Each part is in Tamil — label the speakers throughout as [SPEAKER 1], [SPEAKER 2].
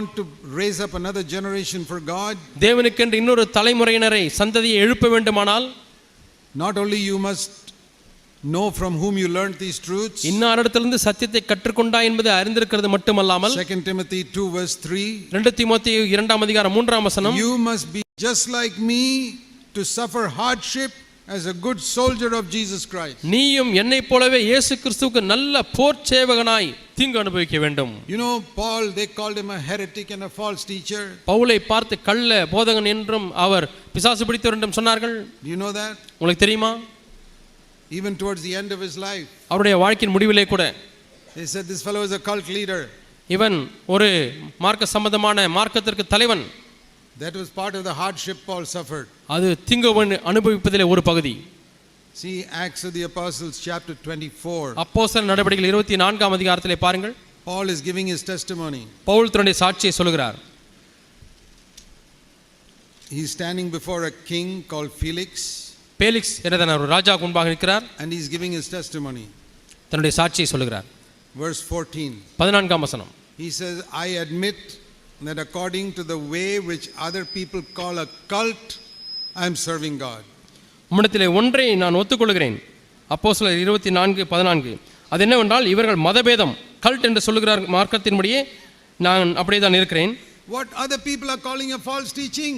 [SPEAKER 1] want to raise up another generation for God,
[SPEAKER 2] தேவனுக்கென்று இன்னொரு தலைமுறையினரை சந்ததியை எழுப்ப வேண்டுமானால்
[SPEAKER 1] not only you must know from whom you learned these truths.
[SPEAKER 2] இன்னாரிடத்திலிருந்து சத்தியத்தை கற்றுக்கொண்டா என்பதை அறிந்திருக்கிறது மட்டுமல்லாமல்
[SPEAKER 1] 2 Timothy 2 verse 3.
[SPEAKER 2] ரெண்டு தீமோத்தி இரண்டாம் அதிகாரம் மூன்றாம் வசனம்
[SPEAKER 1] You must be just like me to suffer hardship as a good soldier of Jesus Christ.
[SPEAKER 2] நீயும் என்னைப் போலவே இயேசு கிறிஸ்துவுக்கு நல்ல போர் சேவகனாய் தீங்கு அனுபவிக்க வேண்டும்
[SPEAKER 1] You know, Paul, they called him a heretic and a false teacher.
[SPEAKER 2] பவுலை பார்த்து கள்ள போதகன் என்றும் அவர் பிசாசு பிடித்தவர் என்றும் சொன்னார்கள்
[SPEAKER 1] you know that?
[SPEAKER 2] உங்களுக்கு தெரியுமா
[SPEAKER 1] Even towards the end of his life,
[SPEAKER 2] அவருடைய வாழ்க்கையின் முடிவிலே கூட
[SPEAKER 1] they said this fellow is a cult leader.
[SPEAKER 2] இவன் ஒரு மார்க்க சம்பந்தமான மார்க்கத்திற்கு தலைவன்
[SPEAKER 1] That was part of the hardship Paul suffered.
[SPEAKER 2] அது தீங்கு அனுபவிப்பதிலே ஒரு பகுதி
[SPEAKER 1] See Acts of the Apostles, chapter 24.
[SPEAKER 2] அப்போஸ்தலர் நடவடிக்கைகள் இருபத்தி நான்காம் அதிகாரத்திலே பாருங்கள்
[SPEAKER 1] Paul is giving his testimony.
[SPEAKER 2] Pavul தன்னுடைய சாட்சியை சொல்கிறார்
[SPEAKER 1] He's standing before a king called Felix,
[SPEAKER 2] Felix என்ற ஒரு ராஜா முன்பாக நிற்கிறார்
[SPEAKER 1] and he's giving his testimony.
[SPEAKER 2] தன்னுடைய சாட்சியை சொல்கிறார்
[SPEAKER 1] Verse 14.
[SPEAKER 2] பதினான்காம் வசனம்
[SPEAKER 1] He says, I admit that according to the way which other people call a cult, I am serving God.
[SPEAKER 2] உம்மிடத்திலே ஒன்றை நான் ஒத்துக்கொள்கிறேன் அப்போ சில இருபத்தி நான்கு பதினான்கு. அது என்னவென்றால் இவர்கள் மதபேதம் கல்ட் என்று சொல்லுகிறார் மார்க்கத்தின்படியே நான் அப்படியே தான் இருக்கிறேன்.
[SPEAKER 1] What other people are calling a false teaching?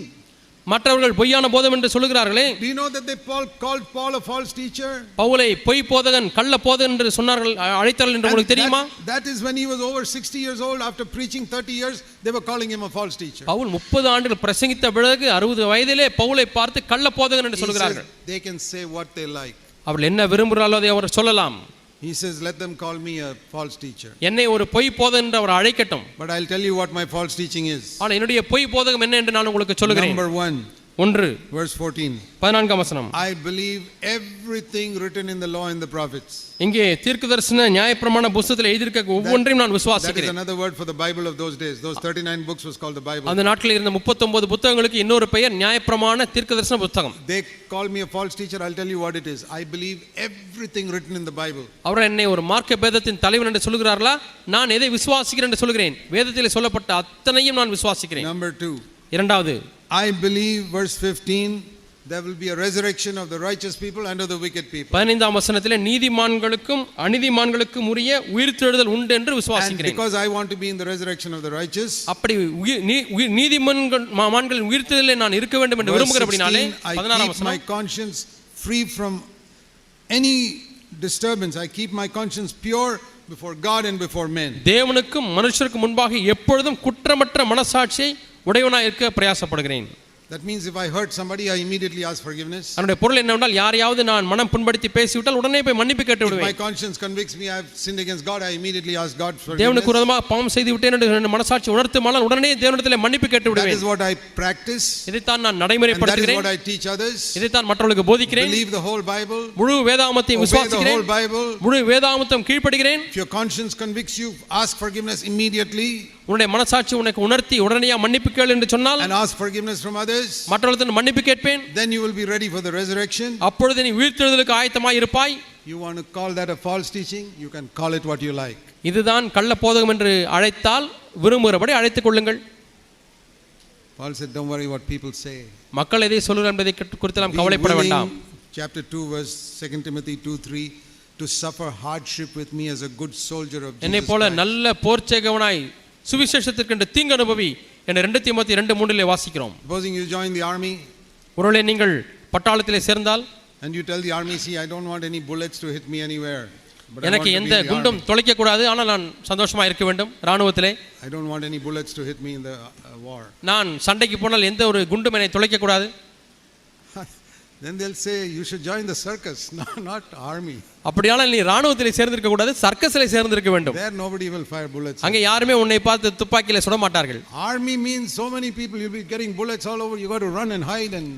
[SPEAKER 2] மற்றவர்கள் பொய்யான போதம் என்று சொல்லுகிறார்களே
[SPEAKER 1] Do you know that they Paul, called Paul a false teacher?
[SPEAKER 2] பவுலை பொய் போதகன் கள்ள போதகன் என்று சொன்னார்கள் அழைத்தார்கள் என்று உங்களுக்கு தெரியுமா
[SPEAKER 1] that- is when he was over 60 years old. After preaching 30 years, they were calling him a false teacher.
[SPEAKER 2] Pavul முப்பது ஆண்டுகள் பிரசங்கித்த பிறகு அறுபது வயதிலே பவுலை பார்த்து கள்ள போதகன் என்று சொல்கிறார்கள்
[SPEAKER 1] they can say what they like.
[SPEAKER 2] அவர்கள் என்ன விரும்புகிறார்களோ அதை அவர் சொல்லலாம்
[SPEAKER 1] He says, let them call me a false teacher.
[SPEAKER 2] என்னை ஒரு பொய் போதகன் என்று அவர் அழைக்கட்டும்
[SPEAKER 1] But I'll tell you what my false teaching is.
[SPEAKER 2] ஆனால் என்னுடைய பொய் போதகம் என்ன என்று நான் உங்களுக்கு சொல்லுகிறேன்
[SPEAKER 1] Number one,
[SPEAKER 2] ஒன்று
[SPEAKER 1] verse 14.
[SPEAKER 2] பதினான்காம் வசனம்
[SPEAKER 1] I believe everything written in the law and the prophets.
[SPEAKER 2] இங்கே தீர்க்கதரிசன நியாயப்பிரமாண புஸ்தகத்தில் எழுதியிருக்க ஒவ்வொன்றையும் நான்
[SPEAKER 1] That is
[SPEAKER 2] விசுவாசிக்கிறேன்
[SPEAKER 1] another word for the Bible of those days. Those 39 books was called the Bible.
[SPEAKER 2] அந்த நாட்களில் இருந்த முப்பத்தொன்பது புத்தகங்களுக்கு இன்னொரு பெயர் நியாயப்பிரமாண தீர்க்கதரிசன புத்தகம்
[SPEAKER 1] They call me a false teacher. I'll tell you what it is. I believe everything written in the Bible.
[SPEAKER 2] அவர் என்னை ஒரு மார்க்க பேதத்தின் தலைவன் என்று சொல்கிறார்களா நான் எதை விசுவாசிக்கிறேன் என்று சொல்கிறேன் வேதத்தில் சொல்லப்பட்ட அத்தனையும் நான் விசுவாசிக்கிறேன்
[SPEAKER 1] Number two,
[SPEAKER 2] இரண்டாவது
[SPEAKER 1] I believe, verse 15, there will be a resurrection of the righteous people and of the wicked people.
[SPEAKER 2] பதினைந்தாம் வசனத்திலே நீதிமான்களுக்கும் அநீதிமான்களுக்கும் உரிய உயிர்த்தெழுதல் உண்டு என்று
[SPEAKER 1] And
[SPEAKER 2] விசுவாசிக்கிறேன்
[SPEAKER 1] because I want to be in the resurrection of the righteous,
[SPEAKER 2] அப்படி உயிர் நீ- உயிர் நீதிமன்கள் மா- மான்களின் உயிர்த்தெழுதலே நான் இருக்க வேண்டும் என்று
[SPEAKER 1] verse
[SPEAKER 2] விரும்புகிறபடினாலே
[SPEAKER 1] 16, I
[SPEAKER 2] பதினாறாம்
[SPEAKER 1] keep my
[SPEAKER 2] வசனம்
[SPEAKER 1] conscience free from any disturbance. I keep my conscience pure before God and before men.
[SPEAKER 2] தேவனுக்கும் மனுஷருக்கும் முன்பாக எப்பொழுதும் குற்றமற்ற மனசாட்சியை உடையவனாக இருக்க பிரயாசப்படுகிறேன்.
[SPEAKER 1] That means if I hurt somebody, I immediately ask forgiveness.
[SPEAKER 2] அதனுடைய பொருள் என்னவென்றால் யாரையாவது நான் மனம் புண்படுத்தி பேசிவிட்டால் உடனே போய் மன்னிப்பு கேட்டு
[SPEAKER 1] If my
[SPEAKER 2] விடுவேன்
[SPEAKER 1] conscience convicts me I have sinned against God, I immediately ask God for
[SPEAKER 2] தேவனுக்கு
[SPEAKER 1] forgiveness.
[SPEAKER 2] விரோதமாக பாவம் செய்து விட்டேன் என்று என் மனசாட்சி உணர்த்துமானால் உடனே தேவனிடத்தில் மன்னிப்பு கேட்டு
[SPEAKER 1] That
[SPEAKER 2] விடுவேன்
[SPEAKER 1] is what I practice,
[SPEAKER 2] இதைத்தான் நான்
[SPEAKER 1] and that is
[SPEAKER 2] நடைமுறைப்படுத்துகிறேன்
[SPEAKER 1] what I teach others.
[SPEAKER 2] இதைத்தான் மற்றவர்களுக்கு போதிக்கிறேன்
[SPEAKER 1] Believe the whole Bible,
[SPEAKER 2] முழு வேதாமத்தை
[SPEAKER 1] obey the
[SPEAKER 2] விசுவாசிக்கிறேன்
[SPEAKER 1] whole Bible.
[SPEAKER 2] முழு வேதாமத்தம் கீழ்ப்படுகிறேன்
[SPEAKER 1] If your conscience convicts you, ask forgiveness immediately
[SPEAKER 2] உன்னுடைய மனசாட்சி உனக்கு உணர்த்தி உடனடியாக மன்னிப்பு கேள் என்று சொன்னால்
[SPEAKER 1] and ask forgiveness from others.
[SPEAKER 2] மற்றவர்களுக்கு மன்னிப்பு கேட்பேன்
[SPEAKER 1] Then you will be ready for the resurrection.
[SPEAKER 2] அப்பொழுது நீ உயிர்த்தெழுதலுக்கு ஆயத்தமாய் இருப்பாய்
[SPEAKER 1] You want to call that a false teaching? You can call it what you like.
[SPEAKER 2] இதுதான் கள்ள போதகம் என்று அழைத்தால் விரும்புகிறபடி அழைத்துக் கொள்ளுங்கள்
[SPEAKER 1] Paul said, Don't worry what people say.
[SPEAKER 2] மக்கள் எதை சொல்லுகிறார் என்பதை குறித்து- நாம் கவலைப்பட வேண்டாம்
[SPEAKER 1] chapter 2, verse 2 Timothy 2 3, to suffer hardship with me as a good soldier of
[SPEAKER 2] என்னை
[SPEAKER 1] Jesus
[SPEAKER 2] போல
[SPEAKER 1] Christ.
[SPEAKER 2] நல்ல போர்ச்சேகவனாய் சுவிசேஷத்திற்கு தீங்கு அனுபவி என்ற ரெண்டு தீமத்தி ரெண்டு மூன்றிலே வாசிக்கிறோம்
[SPEAKER 1] Supposing you join the army
[SPEAKER 2] ஒருவேளை நீங்கள் பட்டாளத்திலே சேர்ந்தால்
[SPEAKER 1] and you tell the army, See, I don't want any bullets to hit me anywhere.
[SPEAKER 2] எனக்கு எந்த குண்டும். தொலைக்க கூடாது ஆனால் நான் சந்தோஷமா இருக்க வேண்டும் ராணுவத்திலே
[SPEAKER 1] I don't want any bullets to hit me in the uh, war.
[SPEAKER 2] நான் சண்டைக்கு போனால் எந்த ஒரு குண்டும் என்னை தொலைக்க கூடாது
[SPEAKER 1] Then they'll say, You should join the circus, not, not army.
[SPEAKER 2] அப்படியானால் நீ ராணுவத்திலே சேர்ந்திருக்க கூடாது சர்க்கஸிலே சேர்ந்திருக்க வேண்டும்
[SPEAKER 1] There nobody will fire bullets.
[SPEAKER 2] அங்கே யாருமே உன்னை பார்த்து துப்பாக்கியில சுட மாட்டார்கள்
[SPEAKER 1] Army means so many people, you'll be getting bullets all over. You got to run and hide and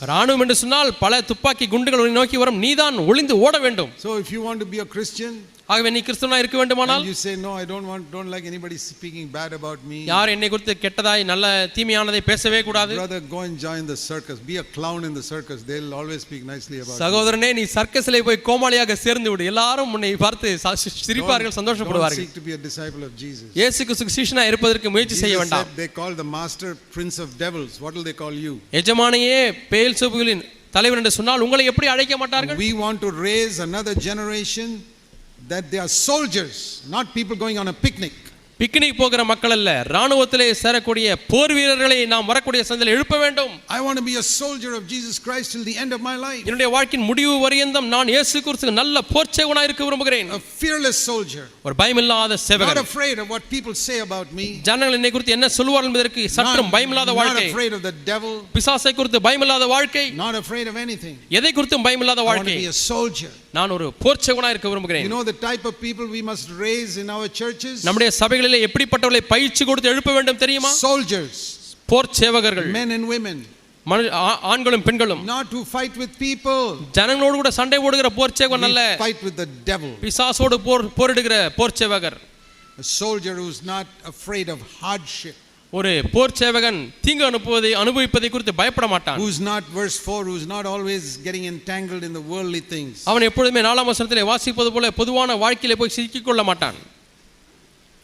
[SPEAKER 2] ராணுவம் என்று சொன்னால் பல துப்பாக்கி குண்டுகள் உன்னை நோக்கி வரும் நீதான் ஒளிந்து ஓட வேண்டும்
[SPEAKER 1] So if you want to be a Christian,
[SPEAKER 2] ஆகவே நீ கிறிஸ்துவனா இருக்க வேண்டுமானால்
[SPEAKER 1] you say, No, I don't want, don't like anybody speaking bad about me.
[SPEAKER 2] யார் என்னை குறித்து கெட்டதாய் நல்ல தீமையானதை பேசவே கூடாது
[SPEAKER 1] Brother, go and join the circus. Be a clown in the circus. They'll always speak nicely about.
[SPEAKER 2] சகோதரனே நீ சர்க்கஸிலே போய் கோமாளியாக சேர்ந்து விடு எல்லாரும் உன்னை பார்த்து சிரிப்பார்கள் சந்தோஷப்படுவார்கள்
[SPEAKER 1] seek to be a disciple of Jesus.
[SPEAKER 2] இயேசு கிறிஸ்து சீஷனா இருப்பதற்கு முயற்சி செய்ய வேண்டாம்
[SPEAKER 1] they call the master prince of devils. What will they call you?
[SPEAKER 2] எஜமானையே பேல் சோபுகளின் தலைவர் என்று சொன்னால் உங்களை எப்படி அழைக்க மாட்டார்கள்
[SPEAKER 1] We want to raise another generation that they are soldiers, not people going on a picnic.
[SPEAKER 2] Picnic போகிற மக்கள் அல்ல. ராணுவத்திலே சேரக்கூடிய போர் வீரர்களை நாம் வரக்கூடிய சந்தையில் எழுப்ப வேண்டும்.
[SPEAKER 1] I want to be a soldier of Jesus Christ till the end of my life.
[SPEAKER 2] என்னுடைய வாழ்க்கையின் முடிவு வரையந்தம் நான் இயேசு கிறிஸ்துக்கு நல்ல போர்ச்சேவனாக இருக்க விரும்புகிறேன்.
[SPEAKER 1] A fearless soldier,
[SPEAKER 2] ஒரு பயமில்லாத
[SPEAKER 1] not
[SPEAKER 2] சேவகன்
[SPEAKER 1] afraid of what people say about me,
[SPEAKER 2] ஜனங்கள் என்னை குறித்து என்ன சொல்லுவார்கள் என்பதற்கு
[SPEAKER 1] not,
[SPEAKER 2] சற்றும் பயமில்லாத
[SPEAKER 1] not
[SPEAKER 2] வாழ்க்கை.
[SPEAKER 1] afraid of the devil,
[SPEAKER 2] பிசாசை குறித்து பயமில்லாத வாழ்க்கை.
[SPEAKER 1] Not afraid of anything.
[SPEAKER 2] எதை குறித்தும் பயமில்லாத
[SPEAKER 1] I want to
[SPEAKER 2] வாழ்க்கை.
[SPEAKER 1] be a soldier.
[SPEAKER 2] நான் ஒரு போர்ச்சேவனாக இருக்க
[SPEAKER 1] You
[SPEAKER 2] விரும்புகிறேன்
[SPEAKER 1] know the type of people we must raise in our churches?
[SPEAKER 2] நம்முடைய சபைகளிலே எப்படிப்பட்டவர்களை பயிற்சி கொடுத்து எழுப்ப வேண்டும் தெரியுமா?
[SPEAKER 1] Soldiers,
[SPEAKER 2] போர் சேவகர்கள்.
[SPEAKER 1] Men and women,
[SPEAKER 2] ஆண்களும் பெண்களும்.
[SPEAKER 1] Not to fight with people.
[SPEAKER 2] ஜனங்களோடு கூட சண்டை போடுகிற போர் சேவகன் அல்ல.
[SPEAKER 1] fight with the devil.
[SPEAKER 2] பிசாசோடு போர் போரிடுகிற போர் சேவகர்.
[SPEAKER 1] A soldier who's not afraid of hardship,
[SPEAKER 2] ஒரு போர் சேவகன் தீங்கு அனுப்புவதை அனுபவிப்பதை குறித்து பயப்பட மாட்டான்.
[SPEAKER 1] Who's not, verse 4, who's not always getting entangled in the worldly things.
[SPEAKER 2] அவன் எப்பொழுதுமே நாலாம் வசனத்திலே வாசிப்பது போல பொதுவான வாழ்க்கையிலே போய் சிக்கிக் கொள்ள மாட்டான்.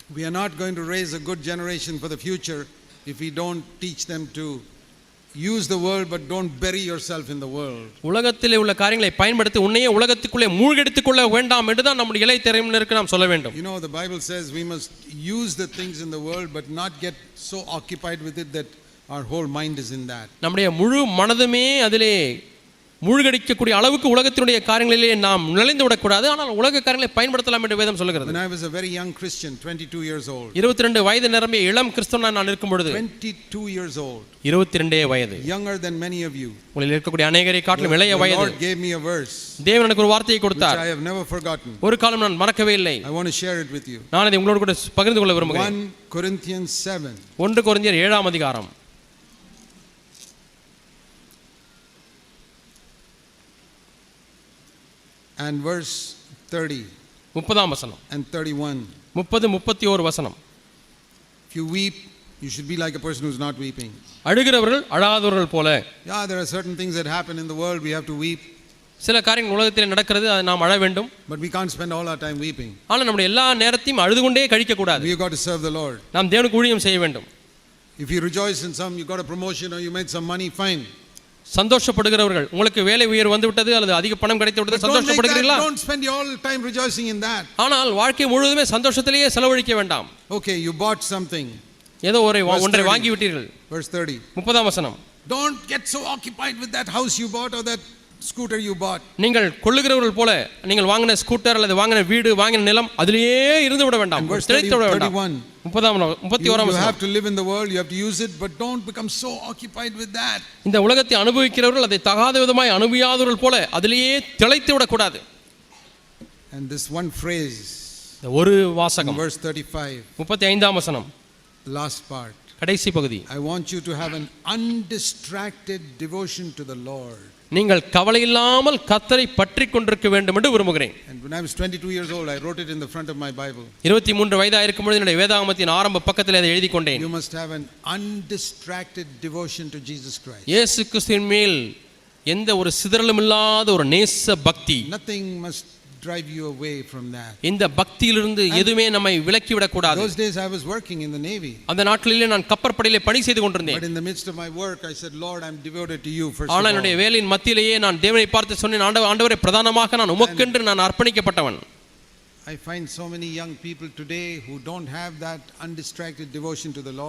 [SPEAKER 1] We are not going to raise a good generation for the future if we don't teach them to use the world but don't bury yourself in the world.
[SPEAKER 2] உலகத்திலே உள்ள காரியங்களை பயன்படுத்தி உன்னையே உலகத்துக்குள்ளே மூழ்கெடுத்துக் கொள்ள வேண்டாம் என்றுதான் நம்முடைய இலை திறமையினருக்கு நாம் சொல்ல வேண்டும்
[SPEAKER 1] You know, the Bible says we must use the things in the world but not get so occupied with it that our whole mind is in that.
[SPEAKER 2] நம்முடைய முழு மனதுமே அதிலே மூழ்கடிக்கக்கூடிய அளவுக்கு உலகத்தினுடைய காரியங்களிலே நாம் நுழைந்து விடக்கூடாது. ஆனால் உலக காரியங்களை பயன்படுத்தலாம் என்று வேதம் சொல்லுகிறது.
[SPEAKER 1] When I was a very young Christian, 22 years old,
[SPEAKER 2] இருபத்தி ரெண்டு வயது நிரம்பிய இளம் கிறிஸ்தவனா நான் இருக்கும் பொழுது
[SPEAKER 1] 22 years old,
[SPEAKER 2] இருபத்தி ரெண்டே வயது.
[SPEAKER 1] Younger than many of you,
[SPEAKER 2] உங்களில் இருக்கக்கூடிய அநேகரை காட்டிலும் இளைய வயது.
[SPEAKER 1] Lord gave me a verse
[SPEAKER 2] தேவன் எனக்கு ஒரு வார்த்தையை கொடுத்தார்.
[SPEAKER 1] I have never forgotten.
[SPEAKER 2] ஒரு காலம் நான் மறக்கவே இல்லை.
[SPEAKER 1] I want to share it with you.
[SPEAKER 2] நான் இதை உங்களோடு கூட பகிர்ந்து கொள்ள விரும்புகிறேன்.
[SPEAKER 1] 1 Corinthians 7.
[SPEAKER 2] ஒன்று கொரிந்தியர் ஏழாம் அதிகாரம்.
[SPEAKER 1] and verse 30
[SPEAKER 2] முப்பதாம் வசனம்
[SPEAKER 1] and 31.
[SPEAKER 2] முப்பது முப்பத்தி ஓரு வசனம்
[SPEAKER 1] If you weep, you should be like a person who's not weeping.
[SPEAKER 2] அழுகிறவர்கள் அழாதவர்கள் போல
[SPEAKER 1] Yeah, there are certain things that happen in the world, we have to weep,
[SPEAKER 2] சில காரியங்கள் உலகத்தில் நடக்கிறது அதை நாம் அழ வேண்டும்
[SPEAKER 1] but we can't spend all our time weeping.
[SPEAKER 2] ஆனால் நம்முடைய எல்லா நேரத்தையும் அழுது கொண்டே கழிக்க கூடாது
[SPEAKER 1] We've got to serve the Lord.
[SPEAKER 2] நாம் தேவனுக்கு ஊழியம் செய்ய வேண்டும்
[SPEAKER 1] If you rejoice in some, you got a promotion or you made some money, fine.
[SPEAKER 2] சந்தோஷப்படுகிறவர்கள் உங்களுக்கு வேலை உயர்வு வந்து விட்டது அல்லது அதிக பணம் கிடைத்து விட்டது
[SPEAKER 1] But don't, make that,
[SPEAKER 2] சந்தோஷப்படுகிறீர்களா
[SPEAKER 1] don't spend your all time rejoicing in that.
[SPEAKER 2] ஆனால் வாழ்க்கை முழுவதுமே சந்தோஷத்திலேயே செலவழிக்க வேண்டாம்
[SPEAKER 1] Okay, you bought something.
[SPEAKER 2] ஏதோ ஒரு
[SPEAKER 1] Verse
[SPEAKER 2] ஒன்றை
[SPEAKER 1] 30.
[SPEAKER 2] வாங்கி விட்டீர்கள்
[SPEAKER 1] Verse 30.
[SPEAKER 2] முப்பதாம் வசனம்
[SPEAKER 1] Don't get so occupied with that house you bought or that scooter you bought.
[SPEAKER 2] நீங்கள் கொள்ளுகிறவர்கள் போல நீங்கள் வாங்கின ஸ்கூட்டர் அல்லது வாங்கின வீடு வாங்கின நிலம் அதிலேயே இருந்து விட வேண்டாம் திளைத்து விட
[SPEAKER 1] 30,
[SPEAKER 2] வேண்டாம்
[SPEAKER 1] 31.
[SPEAKER 2] முப்பதாம் முப்பத்தி ஓராம்
[SPEAKER 1] you have to live in the world, you have to use it, but don't become so occupied with that.
[SPEAKER 2] இந்த உலகத்தை அனுபவிக்கிறவர்கள் அதை தகாத விதமாய் அனுபவியாதவர்கள் போல அதிலேயே திளைத்து விடக்கூடாது
[SPEAKER 1] And this one phrase,
[SPEAKER 2] இந்த ஒரு வாசகம்
[SPEAKER 1] verse 35,
[SPEAKER 2] முப்பத்தி ஐந்தாம் வசனம்
[SPEAKER 1] last part.
[SPEAKER 2] கடைசி பகுதி
[SPEAKER 1] I want you to have an undistracted devotion to the Lord.
[SPEAKER 2] நீங்கள் கவலை இல்லாமல் கத்தரை பற்றி கொண்டிருக்க வேண்டும் என்று விரும்புகிறேன்
[SPEAKER 1] And when I was 22 years old, I wrote it in the front of my Bible.
[SPEAKER 2] இருபத்தி மூன்று வயதாக இருக்கும் பொழுது என்னுடைய வேதாகமத்தின் ஆரம்ப பக்கத்தில் அதை எழுதி கொண்டேன்
[SPEAKER 1] You must have an undistracted devotion to Jesus Christ.
[SPEAKER 2] இயேசு கிறிஸ்துவின் மேல் எந்த ஒரு சிதறலும் இல்லாத ஒரு நேச பக்தி
[SPEAKER 1] Nothing must drive you away from that.
[SPEAKER 2] இந்த பக்தியிலிருந்து எதுவுமே நம்மை விலக்கி விடக்கூடாது
[SPEAKER 1] Those days I was working in the Navy.
[SPEAKER 2] அந்த நாட்களிலே நான் கப்பற்படையிலே பணி செய்து கொண்டிருந்தேன்
[SPEAKER 1] But in the midst of my work, I said, Lord, I'm devoted to you first
[SPEAKER 2] ஆனால். என்னுடைய வேலையின் மத்தியிலேயே நான் தேவனை பார்த்து சொன்னேன் ஆண்டவரை பிரதானமாக நான் உமக்கென்று நான் அர்ப்பணிக்கப்பட்டவன்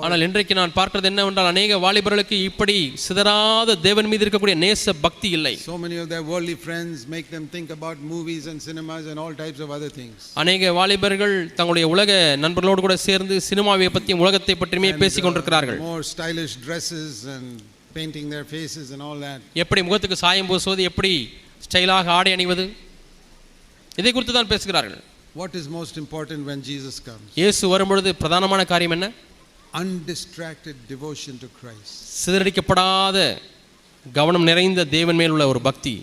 [SPEAKER 2] ஆனால் இன்றைக்கு நான் பார்க்கிறது என்னவென்றால் அநேக வாலிபர்களுக்கு இப்படி சிதறாத தேவன் மீது இருக்கக்கூடிய நேச பக்தி இல்லை.
[SPEAKER 1] So many of their worldly friends make them think about movies and cinemas and all types of other things.
[SPEAKER 2] அநேக வாலிபர்கள் தங்களுடைய உலக நண்பர்களோடு கூட சேர்ந்து சினிமாவை பற்றியும் உலகத்தை பற்றியுமே
[SPEAKER 1] And,
[SPEAKER 2] பேசிக்
[SPEAKER 1] uh,
[SPEAKER 2] கொண்டிருக்கிறார்கள்.
[SPEAKER 1] more stylish dresses and painting their faces and all that.
[SPEAKER 2] எப்படி முகத்துக்கு சாயம் பூசுவது எப்படி ஸ்டைலாக ஆடை அணிவது? இதை குறித்து தான் பேசுகிறார்கள்.
[SPEAKER 1] What is most important when Jesus comes?
[SPEAKER 2] இயேசு வரும்பொழுது பிரதானமான காரியம் என்ன
[SPEAKER 1] Undistracted devotion to Christ.
[SPEAKER 2] சிதறடிக்கப்படாத கவனம் நிறைந்த தேவன் மேல் உள்ள ஒரு பக்தி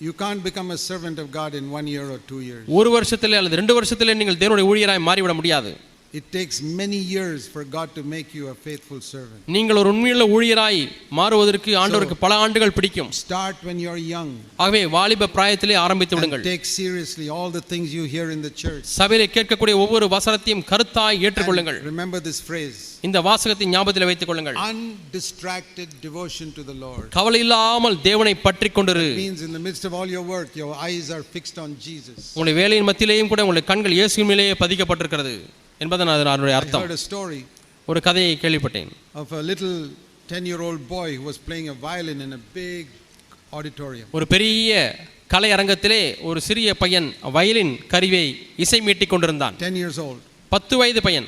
[SPEAKER 1] You can't become a servant of God in one year or two years.
[SPEAKER 2] ஒரு வருஷத்திலே அல்லது ரெண்டு வருஷத்திலே நீங்கள் தேவனுடைய ஊழியராய் மாறிவிட முடியாது
[SPEAKER 1] It takes many years for God to make you a faithful servant.
[SPEAKER 2] நீங்கள் ஒரு உண்மையுள்ள ஊழியராய் மாறுவதற்கு ஆண்டவருக்கு பல ஆண்டுகள் பிடிக்கும்
[SPEAKER 1] Start when you're young.
[SPEAKER 2] ஆகவே வாலிப பிராயத்திலே ஆரம்பித்து
[SPEAKER 1] And
[SPEAKER 2] விடுங்கள்
[SPEAKER 1] take seriously all the things you hear in the church.
[SPEAKER 2] சபையிலே கேட்கக்கூடிய ஒவ்வொரு வசனத்தையும் கருத்தாய் ஏற்றுக்கொள்ளுங்கள்
[SPEAKER 1] And remember this phrase
[SPEAKER 2] இந்த வாசகத்தை ஞாபகத்தில் வைத்துக் கொள்ளுங்கள்
[SPEAKER 1] undistracted devotion to the Lord.
[SPEAKER 2] கவலை இல்லாமல் தேவனை பற்றி கொண்டிரு
[SPEAKER 1] means in the midst of all your work, your eyes are fixed on Jesus.
[SPEAKER 2] உங்களுடைய வேலையின் மத்தியிலேயும் கூட உங்களுடைய கண்கள் இயேசுவின் மேலேயே பதிக்கப்பட்டிருக்கிறது என்பதன் அது அதனுடைய அர்த்தம் ஒரு கதையை கேள்விப்பட்டேன்
[SPEAKER 1] of a little 10 year old boy who was playing a violin in a big auditorium.
[SPEAKER 2] ஒரு பெரிய கலை அரங்கத்திலே ஒரு சிறிய பையன் வயலின் கருவியை இசை மீட்டிக் கொண்டிருந்தான்
[SPEAKER 1] 10 years old.
[SPEAKER 2] பத்து வயது பையன்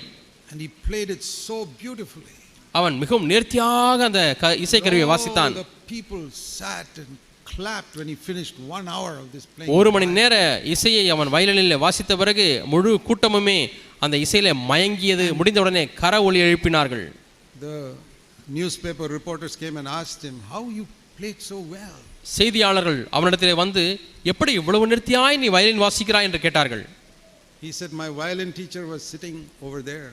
[SPEAKER 1] And he played it so beautifully.
[SPEAKER 2] அவன் மிகவும் நேர்த்தியாக அந்த க இசைக்கருவியை
[SPEAKER 1] All
[SPEAKER 2] வாசித்தான்
[SPEAKER 1] people sat and clapped when he finished one hour of this playing.
[SPEAKER 2] ஒரு மணி நேர இசையை அவன் வயலினில் வாசித்த பிறகு முழு கூட்டமுமே அந்த இசையில மயங்கியது முடிந்தவுடனே கர ஒலி எழுப்பினார்கள்
[SPEAKER 1] The newspaper reporters came and asked him, How you played so well?
[SPEAKER 2] செய்தியாளர்கள் அவனிடத்திலே வந்து எப்படி இவ்வளவு நேர்த்தியாய் நீ வயலின் வாசிக்கிறாய் என்று கேட்டார்கள்
[SPEAKER 1] He said, My violin teacher was sitting over there.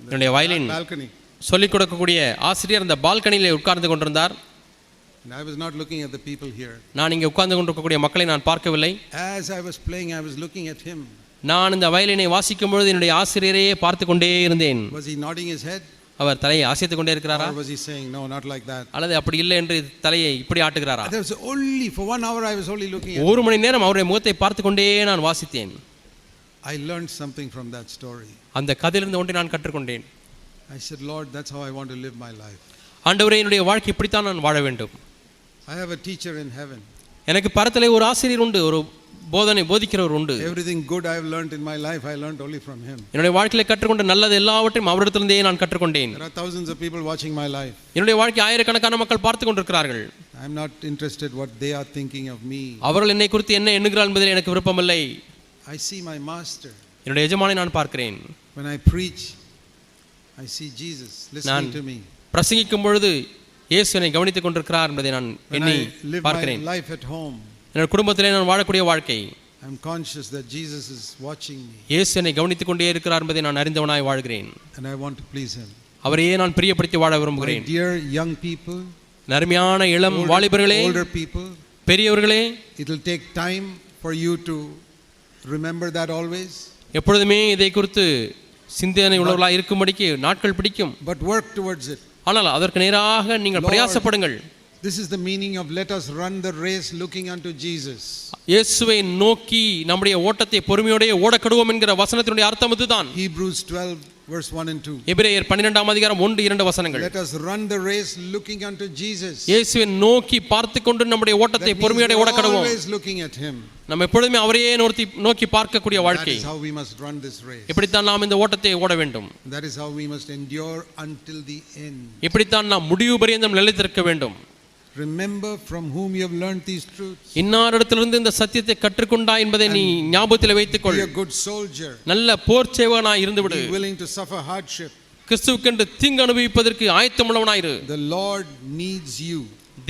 [SPEAKER 2] என்னுடைய
[SPEAKER 1] balcony.
[SPEAKER 2] சொல்லிக் கொடுக்கக்கூடிய ஆசிரியர் அந்த பால்கனியிலே உட்கார்ந்து கொண்டிருந்தார்
[SPEAKER 1] And I was not looking at the people here.
[SPEAKER 2] நான் இங்கே உட்கார்ந்து கொண்டிருக்கக்கூடிய மக்களை நான் பார்க்கவில்லை
[SPEAKER 1] As I was playing, I was looking at him.
[SPEAKER 2] நான் இந்த வயலினை வாசிக்கும் பொழுது என்னுடைய ஆசிரியரையே பார்த்து கொண்டே இருந்தேன்
[SPEAKER 1] Was he nodding his head?
[SPEAKER 2] அவர் தலையை அசைத்துக் கொண்டே இருக்கிறாரா
[SPEAKER 1] Or was he saying, No, not like that?
[SPEAKER 2] அல்லது அப்படி இல்லை என்று தலையை இப்படி ஆட்டுகிறாரா
[SPEAKER 1] There was only, for one hour, I was only looking at
[SPEAKER 2] ஒரு மணி நேரம் அவருடைய முகத்தை பார்த்து கொண்டே நான் வாசித்தேன்
[SPEAKER 1] I learned something from that story.
[SPEAKER 2] அந்த கதையிலிருந்து ஒன்றை நான் கற்றுக்கொண்டேன்
[SPEAKER 1] I said, Lord, that's how I want to live my life.
[SPEAKER 2] ஆண்டவரே என்னுடைய வாழ்க்கை இப்படித்தான் நான் வாழ வேண்டும்
[SPEAKER 1] I have a teacher in heaven.
[SPEAKER 2] எனக்கு பரத்திலே ஒரு ஆசிரியர் உண்டு ஒரு போதனை போதிக்கிறவர் உண்டு
[SPEAKER 1] Everything good I have learned in my life, I learned only from him.
[SPEAKER 2] என்னுடைய வாழ்க்கையில கற்றுக்கொண்ட நல்லது எல்லாவற்றையும் அவரிடத்திலிருந்தே நான் கற்றுக்கொண்டேன்
[SPEAKER 1] There are thousands of people watching my life.
[SPEAKER 2] என்னுடைய வாழ்க்கை ஆயிரக்கணக்கான மக்கள் பார்த்து கொண்டிருக்கிறார்கள்
[SPEAKER 1] I'm not interested what they are thinking of me.
[SPEAKER 2] அவர்கள் என்னை குறித்து என்ன எண்ணுகிறார் என்பதில் எனக்கு விருப்பமில்லை
[SPEAKER 1] I see my master.
[SPEAKER 2] என்னுடைய எஜமானை நான் பார்க்கிறேன்
[SPEAKER 1] When I preach, I see Jesus listening to me.
[SPEAKER 2] பிரசங்கிக்கும் பொழுது இயேசு என்னை கவனித்துக் கொண்டிருக்கிறார் என்பதை நான் எண்ணி
[SPEAKER 1] my
[SPEAKER 2] பார்க்கிறேன். என்னோட குடும்பத்திலே நான் வாழக்கூடிய வாழ்க்கை.
[SPEAKER 1] I'm conscious that Jesus is watching me.
[SPEAKER 2] இயேசு என்னை கவனித்துக் கொண்டே இருக்கிறார் என்பதை நான் அறிந்தவனாய் வாழ்கிறேன்.
[SPEAKER 1] And I want to please him.
[SPEAKER 2] அவரையே நான் பிரியப்படுத்தி வாழ
[SPEAKER 1] My
[SPEAKER 2] விரும்புகிறேன்.
[SPEAKER 1] dear young people,
[SPEAKER 2] நர்மையான இளம் வாலிபர்களே
[SPEAKER 1] older people,
[SPEAKER 2] பெரியவர்களே
[SPEAKER 1] it will take time for you to remember that always,
[SPEAKER 2] எப்பொழுதுமே இதை குறித்து சிந்தனை உள்ளவர்களாக இருக்கும்படிக்கு நாட்கள் பிடிக்கும்.
[SPEAKER 1] but work towards it.
[SPEAKER 2] ஆனால் அதற்கு நேராக நீங்கள் பிரயாசப்படுங்கள்
[SPEAKER 1] This is the meaning of let us run the race looking unto Jesus.
[SPEAKER 2] இயேசுவை நோக்கி நம்முடைய ஓட்டத்தை பொறுமையோடே ஓடக்கடுவோம் என்கிற வசனத்தினுடைய அர்த்தம் இதுதான்
[SPEAKER 1] Hebrews 12, verse 1 and 2.
[SPEAKER 2] எபிரேயர் பன்னிரெண்டாம் அதிகாரம் ஒன்று இரண்டு வசனங்கள்
[SPEAKER 1] Let us run the race looking unto Jesus.
[SPEAKER 2] இயேசுவை நோக்கி பார்த்து கொண்டு நம்முடைய ஓட்டத்தை
[SPEAKER 1] That
[SPEAKER 2] பொறுமையோட
[SPEAKER 1] we're
[SPEAKER 2] ஓடக்கடுவோம்
[SPEAKER 1] always looking at Him.
[SPEAKER 2] நம்ம எப்பொழுதுமே அவரையே நோக்கி நோக்கி பார்க்கக்கூடிய
[SPEAKER 1] That
[SPEAKER 2] வாழ்க்கை
[SPEAKER 1] is how we must run this race.
[SPEAKER 2] இப்படித்தான் நாம் இந்த ஓட்டத்தை ஓட வேண்டும்
[SPEAKER 1] That is how we must endure until the end.
[SPEAKER 2] இப்படித்தான் நாம் முடிவு பரியந்தம் நிலைத்திருக்க வேண்டும்
[SPEAKER 1] Remember from whom you have learned these truths.
[SPEAKER 2] இன்னாரிடத்திலிருந்து இந்த சத்தியத்தை கற்றுக்கொண்டா என்பதை நீ ஞாபகத்தில் வைத்துக்கொள்
[SPEAKER 1] Be a good soldier.
[SPEAKER 2] நல்ல போர் சேவனாய் இருந்துவிடு
[SPEAKER 1] Be willing to suffer hardship.
[SPEAKER 2] கிறிஸ்துவுக்கென்று தீங்கு அனுபவிப்பதற்கு ஆயத்தமுள்ளவனாயிரு
[SPEAKER 1] The Lord needs you.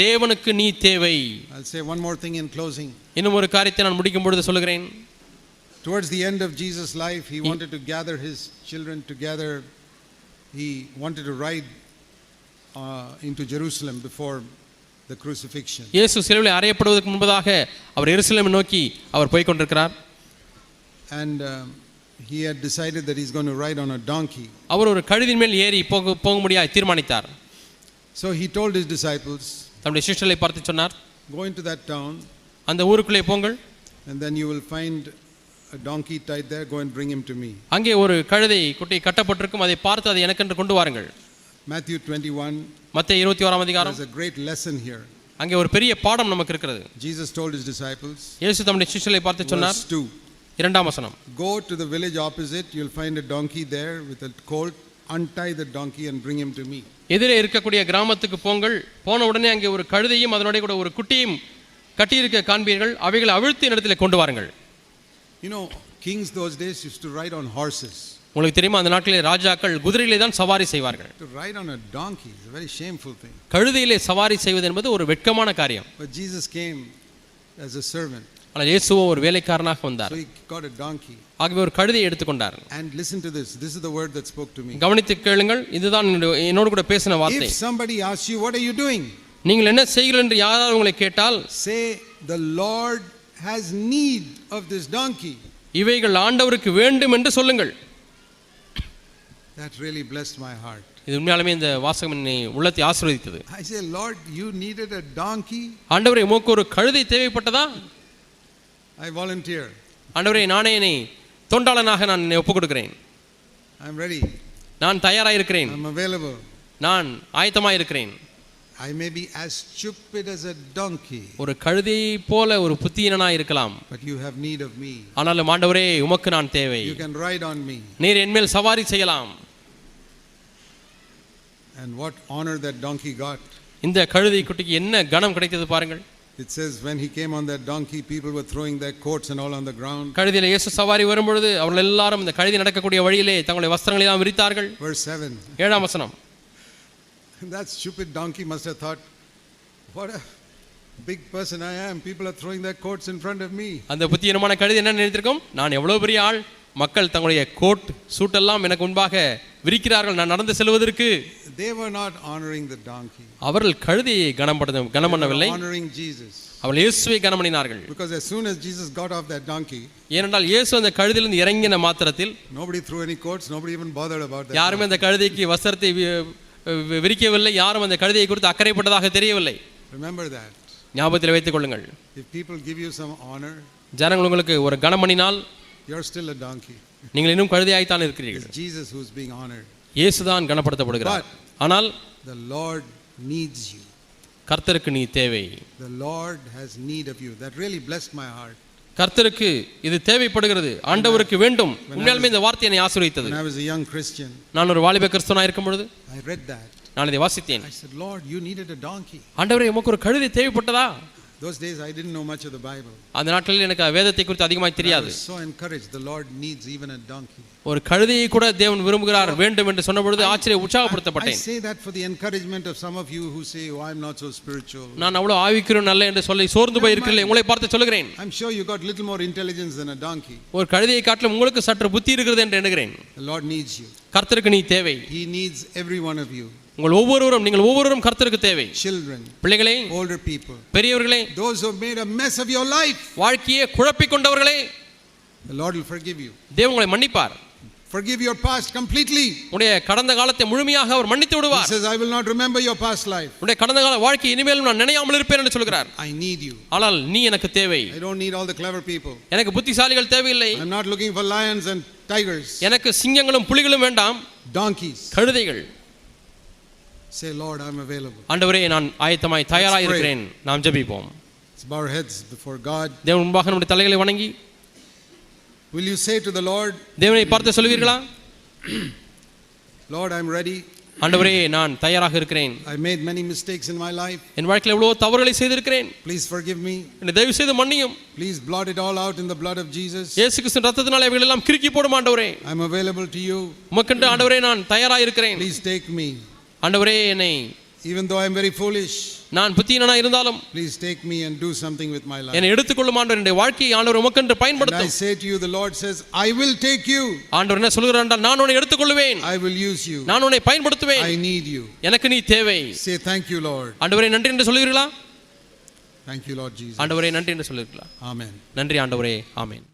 [SPEAKER 2] தேவனுக்கு நீ தேவை
[SPEAKER 1] I'll say one more thing in closing.
[SPEAKER 2] இன்னும் ஒரு காரியத்தை நான் முடிக்கும் பொழுது சொல்கிறேன்
[SPEAKER 1] Towards the end of Jesus' life, he wanted to gather his children together. He wanted to ride uh, into Jerusalem before the crucifixion.
[SPEAKER 2] இயேசு சிலுவையில் அறையப்படுவதற்கு முன்பதாக அவர் எருசலேமை நோக்கி அவர் போய்க் கொண்டிருக்கிறார்
[SPEAKER 1] And um, he had decided that he's going to ride on a donkey.
[SPEAKER 2] அவர் ஒரு கழுதின் மேல் ஏறி போக போக முடியாது தீர்மானித்தார்
[SPEAKER 1] So he told his disciples,
[SPEAKER 2] தம்முடைய சிஸ்டர்களை பார்த்து சொன்னார்
[SPEAKER 1] Go into that town,
[SPEAKER 2] அந்த ஊருக்குள்ளே போங்கள்
[SPEAKER 1] and then you will find a donkey tied there. Go and bring him to me.
[SPEAKER 2] அங்கே ஒரு கழுதை குட்டி கட்டப்பட்டிருக்கும் அதை பார்த்து அதை எனக்கென்று கொண்டு வாருங்கள்
[SPEAKER 1] Matthew 21,
[SPEAKER 2] மத்திய இருபத்தி ஓராம் அதிகாரம்
[SPEAKER 1] there's a great lesson here.
[SPEAKER 2] அங்கே ஒரு பெரிய பாடம் நமக்கு இருக்கிறது
[SPEAKER 1] Jesus told his disciples,
[SPEAKER 2] இயேசு தம்முடைய சிஷ்யர்களை பார்த்து சொன்னார்
[SPEAKER 1] verse 2.
[SPEAKER 2] இரண்டாம் வசனம்
[SPEAKER 1] Go to the village opposite, you'll find a donkey there with a colt. Untie the donkey and bring him to me.
[SPEAKER 2] எதிரே இருக்கக்கூடிய கிராமத்துக்கு போங்கள் போன உடனே அங்கே ஒரு கழுதையும் அதனோட கூட ஒரு குட்டியும் கட்டியிருக்க காண்பீர்கள் அவைகளை அவிழ்த்து இடத்துல கொண்டு வாருங்கள்
[SPEAKER 1] You know, kings those days used to ride on horses.
[SPEAKER 2] உங்களுக்கு தெரியுமா அந்த நாட்களில் ராஜாக்கள் குதிரையிலே தான் சவாரி செய்வார்கள்
[SPEAKER 1] To ride on a donkey is a very shameful thing.
[SPEAKER 2] கழுதையிலே சவாரி செய்வது என்பது ஒரு வெட்கமான காரியம்
[SPEAKER 1] But Jesus came as a servant.
[SPEAKER 2] ஆனால் இயேசுவோ ஒரு வேலைக்காரனாக வந்தார்
[SPEAKER 1] So he got a donkey.
[SPEAKER 2] ஆகவே ஒரு கழுதையை எடுத்துக்கொண்டார்
[SPEAKER 1] And listen to this. This is the word that spoke to me.
[SPEAKER 2] கவனித்து கேளுங்கள் இதுதான் என்னோடு கூட பேசின வார்த்தை
[SPEAKER 1] If somebody asks you, What are you doing?
[SPEAKER 2] நீங்கள் என்ன செய்கிறீர்கள் என்று யாராவது உங்களை கேட்டால்
[SPEAKER 1] Say, The Lord has need of this donkey.
[SPEAKER 2] இவைகள் ஆண்டவருக்கு வேண்டும் என்று சொல்லுங்கள்
[SPEAKER 1] That really blessed my heart.
[SPEAKER 2] இது உண்மையாலுமே இந்த வாசகம் என்னை உள்ளத்தை ஆசீர்வதித்தது
[SPEAKER 1] I say, Lord, you needed a donkey?
[SPEAKER 2] ஆண்டவரே உமக்கு ஒரு கழுதை தேவைப்பட்டதா
[SPEAKER 1] I volunteer.
[SPEAKER 2] ஆண்டவரே நானே என்னை தொண்டாளனாக நான் என்னை ஒப்புக் கொடுக்கிறேன்
[SPEAKER 1] I'm ready.
[SPEAKER 2] நான் தயாராக இருக்கிறேன்
[SPEAKER 1] I'm available.
[SPEAKER 2] நான் ஆயத்தமாக இருக்கிறேன்
[SPEAKER 1] I may be as stupid as a donkey,
[SPEAKER 2] ஒரு கழுதையை போல ஒரு புத்தியனாக இருக்கலாம்
[SPEAKER 1] but you have need of me.
[SPEAKER 2] ஆனாலும் ஆண்டவரே உமக்கு நான் தேவை
[SPEAKER 1] You can ride on me.
[SPEAKER 2] நீர் என்மேல் சவாரி செய்யலாம்
[SPEAKER 1] And what honor that donkey got.
[SPEAKER 2] இந்த கழுதை குட்டிக்கு என்ன கனம் கிடைத்தது பாருங்கள்
[SPEAKER 1] It says, when he came on that donkey, people were throwing their coats and all on the ground.
[SPEAKER 2] கழுதையில் இயேசு சவாரி வரும்பொழுது அவர்கள் எல்லாரும் இந்த கழுதை நடக்கக்கூடிய வழியிலே தங்களுடைய வஸ்திரங்களை எல்லாம் விரித்தார்கள்
[SPEAKER 1] Verse 7.
[SPEAKER 2] ஏழாம் வசனம்
[SPEAKER 1] That stupid donkey must have thought, what a big person I am. People are throwing their coats in front of me.
[SPEAKER 2] அந்த புத்தியனமான கழுதை என்ன நினைத்திருக்கும் நான் எவ்வளவு பெரிய ஆள் மக்கள் தங்களுடைய கோட் சூட்டெல்லாம் எனக்கு முன்பாக விரிக்கிறார்கள் நான் நடந்து செல்வதற்கு
[SPEAKER 1] They were not honoring the donkey.
[SPEAKER 2] அவர்கள் கழுதையை கனப்படுத்த கனம்
[SPEAKER 1] They
[SPEAKER 2] பண்ணவில்லை
[SPEAKER 1] were honoring Jesus.
[SPEAKER 2] அவர்கள் இயேசுவை கனம் பண்ணினார்கள்
[SPEAKER 1] Because as soon as Jesus got off that donkey,
[SPEAKER 2] ஏனென்றால் இயேசு அந்த கழுதிலிருந்து இறங்கின மாத்திரத்தில்
[SPEAKER 1] nobody threw any coats, nobody even bothered about that.
[SPEAKER 2] யாருமே அந்த கழுதைக்கு வஸ்திரத்தை விரிக்கவில்லை யாரும் அந்த கழுதையை குறித்து அக்கறைப்பட்டதாக தெரியவில்லை
[SPEAKER 1] Remember that.
[SPEAKER 2] ஞாபகத்தில் வைத்துக் கொள்ளுங்கள்
[SPEAKER 1] If people give you some honor,
[SPEAKER 2] ஜனங்கள் உங்களுக்கு ஒரு கனம் பண்ணினால்
[SPEAKER 1] you're still a donkey.
[SPEAKER 2] நீங்கள் இன்னும் கழுதையாய்த்தான் இருக்கிறீர்கள்
[SPEAKER 1] Jesus who's being honored.
[SPEAKER 2] இயேசுதான் கனப்படுத்தப்படுகிறார் ஆனால்
[SPEAKER 1] The Lord needs you.
[SPEAKER 2] கர்த்தருக்கு நீ தேவை
[SPEAKER 1] The Lord has need of you. That really blessed my heart.
[SPEAKER 2] கர்த்தருக்கு இது தேவைப்படுகிறது ஆண்டவருக்கு வேண்டும் உண்மையாலுமே இந்த வார்த்தை என்னை ஆசீர்வதித்தது
[SPEAKER 1] I was a young Christian,
[SPEAKER 2] நான் ஒரு வாலிப கிறிஸ்தவனாக இருக்கும் பொழுது
[SPEAKER 1] I read that.
[SPEAKER 2] நான் இதை வாசித்தேன்
[SPEAKER 1] I said, Lord, you needed a donkey.
[SPEAKER 2] ஆண்டவரே உமக்கு ஒரு கழுதை தேவைப்பட்டதா
[SPEAKER 1] Those days I didn't know much of the Bible.
[SPEAKER 2] அந்த நாட்களில் எனக்கு வேதத்தை குறித்து அதிகமாக
[SPEAKER 1] I
[SPEAKER 2] தெரியாது
[SPEAKER 1] so encouraged. The Lord needs even a donkey.
[SPEAKER 2] ஒரு கழுதையை கூட தேவன் விரும்புகிறார் வேண்டும் என்று சொன்ன பொழுது ஆச்சரிய
[SPEAKER 1] I
[SPEAKER 2] உற்சாகப்படுத்தப்பட்டேன்
[SPEAKER 1] say that for the encouragement of some of you who say, Oh, I'm not so spiritual.
[SPEAKER 2] நான் அவ்வளவு ஆவிக்கிறோம் நல்ல என்று சொல்லி சோர்ந்து போயிருக்கிறேன் உங்களை பார்த்து சொல்லுகிறேன்
[SPEAKER 1] I'm sure you got little more intelligence than a donkey.
[SPEAKER 2] ஒரு கழுதையை காட்டிலும் உங்களுக்கு சற்று புத்தி இருக்கிறது என்று எண்ணுகிறேன்
[SPEAKER 1] The Lord needs you.
[SPEAKER 2] கர்த்தருக்கு நீ தேவை
[SPEAKER 1] He needs every one of you.
[SPEAKER 2] உங்கள் ஒவ்வொருவரும் நீங்கள் ஒவ்வொருவரும் கர்த்தருக்கு தேவை
[SPEAKER 1] Children,
[SPEAKER 2] பிள்ளைகளே
[SPEAKER 1] older people,
[SPEAKER 2] பெரியவர்களே
[SPEAKER 1] those who made a mess of your life.
[SPEAKER 2] வாழ்க்கையை குழப்பிக் கொண்டவர்களே
[SPEAKER 1] The Lord will forgive you.
[SPEAKER 2] தேவன் உங்களை மன்னிப்பார்
[SPEAKER 1] Forgive your past completely.
[SPEAKER 2] உடைய கடந்த காலத்தை முழுமையாக அவர் மன்னித்து
[SPEAKER 1] He
[SPEAKER 2] விடுவார்
[SPEAKER 1] says, I will not remember your past life.
[SPEAKER 2] உடைய கடந்த கால வாழ்க்கை இனிமேலும் நான் நினையாமல் இருப்பேன் என்று சொல்கிறார்
[SPEAKER 1] I need you.
[SPEAKER 2] ஆனால் நீ எனக்கு தேவை
[SPEAKER 1] I don't need all the clever people.
[SPEAKER 2] எனக்கு புத்திசாலிகள் தேவையில்லை
[SPEAKER 1] I'm not looking for lions and tigers,
[SPEAKER 2] எனக்கு சிங்கங்களும் புலிகளும் வேண்டாம்
[SPEAKER 1] donkeys.
[SPEAKER 2] கழுதைகள்
[SPEAKER 1] Say, Lord, I'm available.
[SPEAKER 2] ஆண்டவரே நான் ஆயத்தமாய் தயாராக இருக்கிறேன் நாம் ஜெபிப்போம்
[SPEAKER 1] Let's bow our heads before God.
[SPEAKER 2] தேவன் முன்பாக நம்முடைய தலைகளை வணங்கி
[SPEAKER 1] Will you say to the Lord,
[SPEAKER 2] தேவனை பார்த்து சொல்வீர்களா
[SPEAKER 1] Lord, I'm ready.
[SPEAKER 2] ஆண்டவரே நான் தயாராக இருக்கிறேன்
[SPEAKER 1] I made many mistakes in my life.
[SPEAKER 2] என் வாழ்க்கையில் எவ்வளவோ தவறுகளை செய்திருக்கிறேன்
[SPEAKER 1] Please forgive me.
[SPEAKER 2] என்னை தயவு செய்து மன்னியும்
[SPEAKER 1] Please blot it all out in the blood of Jesus.
[SPEAKER 2] இயேசு கிறிஸ்து ரத்தத்தினால இவைகள் எல்லாம் கிறுக்கி போடும் ஆண்டவரே
[SPEAKER 1] I'm available to you.
[SPEAKER 2] உமக்கென்று ஆண்டவரே நான் தயாராக இருக்கிறேன்
[SPEAKER 1] Please take me.
[SPEAKER 2] ஆண்டவரே என்னை
[SPEAKER 1] Even though I'm very foolish,
[SPEAKER 2] நான் புத்தியனா இருந்தாலும்
[SPEAKER 1] please take me and do something with my life.
[SPEAKER 2] என்னை எடுத்துக்கொள்ளும் ஆண்டவர் என்னுடைய வாழ்க்கையை ஆண்டவர் உமக்கென்று
[SPEAKER 1] And I
[SPEAKER 2] பயன்படுத்தும்
[SPEAKER 1] say to you, the Lord says, I will take you.
[SPEAKER 2] ஆண்டவர் என்ன சொல்கிறார் என்றால் நான் உன்னை எடுத்துக்கொள்வேன்
[SPEAKER 1] I will use you.
[SPEAKER 2] நான் உன்னை பயன்படுத்துவேன்
[SPEAKER 1] I need you.
[SPEAKER 2] எனக்கு நீ தேவை
[SPEAKER 1] Say thank you, Lord.
[SPEAKER 2] ஆண்டவரே நன்றி என்று சொல்லுவீர்களா
[SPEAKER 1] Thank you, Lord Jesus.
[SPEAKER 2] ஆண்டவரே நன்றி என்று சொல்லுவீர்களா
[SPEAKER 1] Amen.
[SPEAKER 2] நன்றி ஆண்டவரே ஆமென்